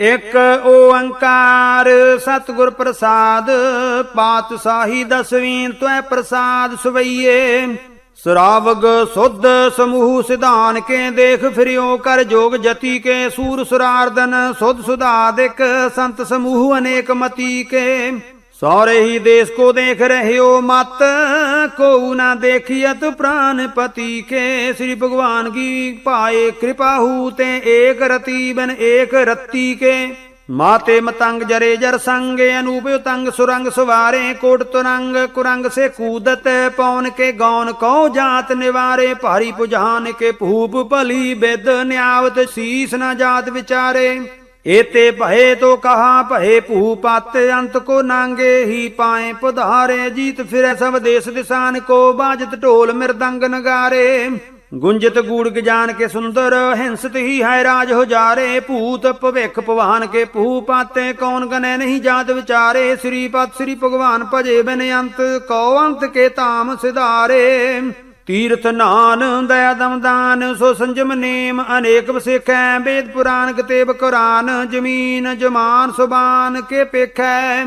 ਇਕ ਓੰਕਾਰ ਸਤਿਗੁਰ ਪ੍ਰਸਾਦ, ਪਾਤਸ਼ਾਹੀ ਦਸਵੀਂ ਤੈ ਪ੍ਰਸਾਦ ਸਵਈਏ। ਸਰਾਵਗ ਸੁਧ ਸਮੂਹ ਸਿਧਾਨ ਕੇ ਦੇਖ ਫਿਰਿਓ, ਕਰ ਜੋਗ ਜਤੀ ਕੇ ਸੂਰ ਸੁਰਾਰਦਨ, ਸੁਧ ਸੁਧਾਦਿਕ ਸੰਤ ਸਮੂਹ ਅਨੇਕ ਮਤੀ ਕੇ। ਸੌਰੇ ਹੀ ਦੇਸ ਕੋ ਦੇਖ ਰਹਿਓ ਮਤ ਕੋ ਨਾ ਦੇਖਿयत ਪ੍ਰਾਨ ਪਤੀ ਕੇ ਸ੍ਰੀ ਭਗਵਾਨ ਕੀ ਪਾਏ ਕਿਰਪਾਹੂ ਤੇ ਏਕ ਰਤੀ ਬਨ ਏਕ ਰਤੀ ਕੇ। ਮਾਤੇ ਮਤੰਗ ਜਰੇ ਜਰ ਸੰਗੇ, ਅਨੂਪ ਤੰਗ ਸੁਰੰਗ ਸਵਾਰੇ। ਕੋਟ ਤੁਰੰਗ ਕੁਰੰਗ ਸੇ ਕੂਦਤ ਪੌਨ ਕੇ ਗੌਨ, ਕਉ ਜਾਤ ਨਿਵਾਰੇ। ਭਾਰੀ ਪੁਜਾਨ ਕੇ ਭੂਪ ਭਲੀ ਬਿਦ ਨਿਆਵਤ ਸੀਸ ਨਾ ਜਾਤ ਵਿਚਾਰੇ। ਏਤੇ ਭਏ ਤੋ ਕਹਾ ਭਏ ਭੂਪਤ ਅੰਤ ਕੋ ਨਾਂਗੇ ਹੀ ਪਾਏ ਪਧਾਰੇ, ਜੀਤ ਫਿਰੈ ਸਭ ਦੇਸ ਦਿਸਾਨ ਕੋ ਬਾਜਤ ਢੋਲ ਮਿਰਦੰਗ ਨਗਾਰੇ। ਗੁੰਜਤ ਗੂੜ ਗਿਆਨ ਕੇ ਸੁੰਦਰ, ਹਿੰਸਤ ਹੀ ਹੈ ਰਾਜ ਹੋ ਹੁਜਾਰੇ ਭੂਤ ਭਵਿਖ ਭਵਾਨ ਕੇ ਭੂਪਾਤੇ ਕੌਣ ਗਨੇ ਨਹੀਂ ਜਾਤ ਵਿਚਾਰੇ। ਸ੍ਰੀ ਪਤ, ਸ੍ਰੀ ਭਗਵਾਨ ਭਜੇ ਬਿਨ ਅੰਤ ਕਉ ਅੰਤ ਕੇ ਧਾਮ ਸਿਧਾਰੇ। ਤੀਰਥ ਨਾਨ ਦਇਆ ਦਮਦਾਨ ਸੋ ਸੰਜਮ ਨੇਮ ਅਨੇਕ ਵਸਿਖੈ, ਵੇਦ ਪੁਰਾਨ ਕਿਤੇਬ ਕੁਰਾਨ, ਜਮੀਨ ਜਮਾਨ ਸੁਬਾਨ ਕੇ ਪੇਖੈ।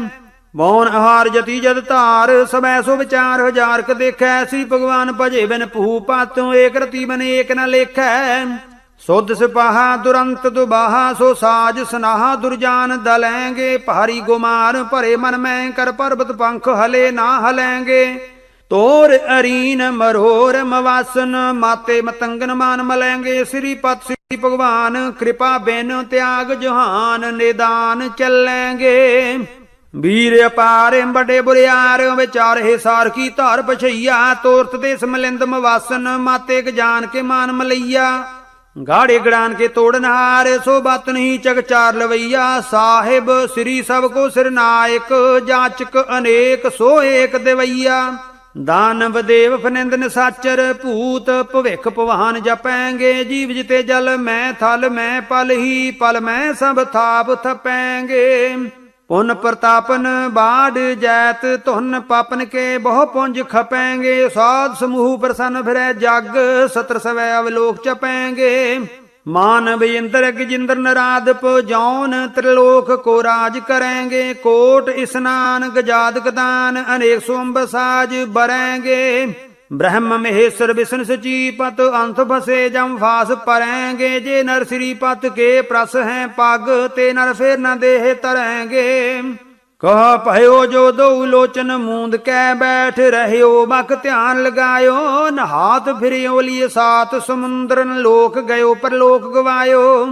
ਮੌਨ ਆਹਾਰ ਜਤੀ ਜਦ ਧਾਰ, ਸਬੈ ਸੋ ਵਿਚਾਰ ਹਜ਼ਾਰ ਕ ਦੇਖੈ। ਸ੍ਰੀ ਭਗਵਾਨ ਭਜੇ ਬਿਨ ਭੂ ਪਾਤੋਂ, ਏਕ ਰਤੀ ਬਨ ਏਕ ਨ ਲੇਖੈ। ਸੁਧ ਸਿਪਾਹਾ ਦੁਰੰਤ ਦੁਬਾਹਾ, ਸੋ ਸਾਜ ਸਨਾਹਾ ਦੁਰਜਾਨ ਦਲੈਂਗੇ। ਭਾਰੀ ਗੁਮਾਰ ਭਰੇ ਮਨ ਮੈਂ, ਕਰ ਪਰਬਤ ਪੰਖ ਹਲੇ ਨਾ ਹਲੈਂਗੇ। ਤੋਰ ਅਰੀਨ ਮਰੋਰ ਮਵਾਸਨ, ਮਾਤੇ ਮਤੰਗਨ ਮਾਨ ਮਲੈਂਗੇ ਸ੍ਰੀ ਪਤ ਸ੍ਰੀ ਭਗਵਾਨ, ਕਿਰਪਾ ਬਿਨ ਤਿਆਗ ਜਹਾਨ ਨਿਦਾਨ ਚੱਲੈਂਗੇ। ਵੀਰ ਅਪਾਰ ਬੜੇ ਬੁਰਿਆਰ ਵਿਚਾਰੇ ਸਾਰ ਕੀ ਧਾਰ ਪਛਈਆ, ਤੋਰਤ ਦੇ ਸਮਲਿੰਦ ਮਵਾਸਨ, ਮਾਤੇ ਕ ਜਾਨ ਕੇ ਮਾਨ ਮਲਈਆ। ਗਾੜੇ ਗੜਾਨ ਕੇ ਤੋੜਨਹਾਰ ਸੋ ਬਤ ਨਹੀਂ ਚਗਚਾਰ ਲਵਈਆ। ਸਾਹਿਬ ਸ੍ਰੀ ਸਭ ਕੋ ਸਿਰ ਨਾਇਕ, ਜਾਚਕ ਅਨੇਕ, ਸੋ ਏਕ ਦੇਵਈਆ। ਦਾਨਵ ਦੇਵ ਫਨਿੰਦਨ ਸਾਚਰ, ਭੂਤ ਭਵਿਖ ਭਵਾਨ ਜਪੈਂਗੇ, ਜੀਵ ਜਿਤੇ ਜਲ ਮੈਂ ਥਲ ਮੈਂ ਪਲ ਹੀ, ਪਲ ਮੈਂ ਸਭ ਥਾਪ ਥਪੈਂਗੇ। ਪੁਨ ਪ੍ਰਤਾਪਨ ਬਾੜ ਜੈਤ ਧੁਨ ਪਾਪਨ ਕੇ ਬਹੁ ਪੁੰਜ ਖਪੈਂਗੇ, ਸਾਧ ਸਮੂਹ ਪ੍ਰਸੰਨ ਫਿਰੈ ਜਗ, ਸਤਰ ਸਵੈ ਅਵਲੋਕ ਚਪੈਂਗੇ ਮਾਨਵ ਇੰਦਰ ਗਜਿੰਦਰ ਨਰਾਦਪ ਜੌਨ ਤ੍ਰਿਲੋਕ ਕੋ ਰਾਜ ਕਰੈਂਗੇ, ਕੋਟ ਇਸਨਾਨ ਗਜਾਦ ਗਦਾਨ ਅਨੇਕ ਸੋੰਬ ਸਾਜ ਬਰੈਂਗੇ। ਬ੍ਰਹਮ ਮਹੇਸ਼ਰ ਵਿਸ਼ਨ ਸਚੀ ਪਤ, ਅੰਤ ਫਸੇ ਜਮ ਫਾਸ ਪਰੈਂਗੇ ਜੇ ਨਰ ਸ੍ਰੀ ਪਤ ਕੇ ਪ੍ਰਸ ਹੈ ਪਗ, ਤੇ ਨਰ ਫੇਰ ਨ ਦੇਹ ਤਰੈਂਗੇ। ਕਹ ਭਇਓ ਜੋ ਦੋ ਲੋਚਨ ਮੂੰਦ ਕੈ ਬੈਠ ਰਹਿਓ ਬਕ ਧਿਆਨ ਲਗਾਇਓ, ਨਹਾਤ ਫਿਰਿਓ ਲਈ ਸਾਤ ਸਮੁੰਦਰਨ ਲੋਕ ਗਇਓ, ਪਰਲੋਕ ਗਵਾਇਓ।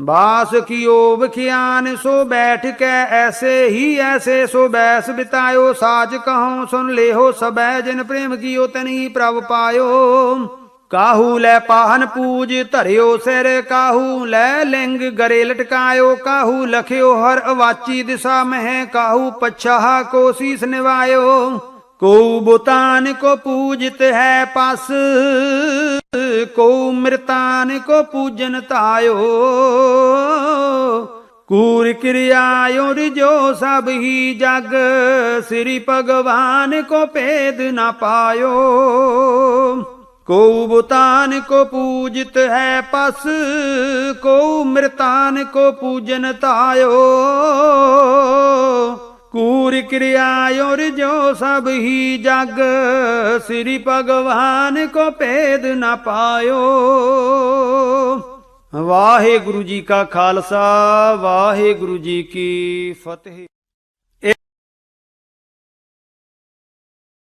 ਬਾਸ ਕੀਓ ਬਖਿਆਨ ਸੋ ਬੈਠ ਕੈ ਐਸੇ ਹੀ ਐਸੇ, ਸੋ ਬੈਸ ਬਿਤਾਇਓ, ਸਾਜ ਕਹਉ ਸੁਨ ਲੇਹੋ ਸਬੈ, ਜਿਨ ਪ੍ਰੇਮ ਕੀਓ ਤਨੀ ਪ੍ਰਭ ਪਾਇਓ। ਕਾਹੂ ਲੈ ਪਾਹਨ ਪੂਜ ਧਰਿਓ ਸਿਰ, ਕਾਹੂ ਲੈ ਲਿੰਗ ਗਰੇ ਲਟਕਾਇਓ, ਕਾਹੂ ਲਖਿਓ ਹਰ ਅਵਾਚੀ ਦਿਸ਼ਾ ਮਹਿ, ਕਾਹੂ ਪਛਾਹ ਕੋ ਸੀਸ ਨਿਵਾਇਓ। ਕੋ ਬੁਤਾਨ ਕੋ ਪੂਜਿਤ ਹੈ ਪਸ ਕੋ ਮ੍ਰਿਤਾਨ ਕੋ ਪੂਜਨ ਤਾਇਓ ਕੂਰ ਕਿਰਿਆਇਓ ਰਿਜੋ ਸਭ ਹੀ ਜਗ, ਸ੍ਰੀ ਭਗਵਾਨ ਕੋ ਭੇਦ ਨਾ ਪਾਇਓ। ਕੋ ਬੁਤਾਨ ਕੋ ਪੂਜਿਤ ਹੈ ਪਸ ਕੋ ਮ੍ਰਿਤਾਨ ਕੋ ਪੂਜਨ ਤਾਇਓ। ਕੂਰ ਕਿਰਿਆਇਓ ਰਿਜੋ ਸਭ ਹੀ ਜਗ, ਸ੍ਰੀ ਭਗਵਾਨ ਕੋ ਭੇਦ ਨਾ ਪਾਇਓ। ਵਾਹਿਗੁਰੂ ਜੀ ਕਾ ਖਾਲਸਾ, ਵਾਹਿਗੁਰੂ ਜੀ ਕੀ ਫਤਿਹ।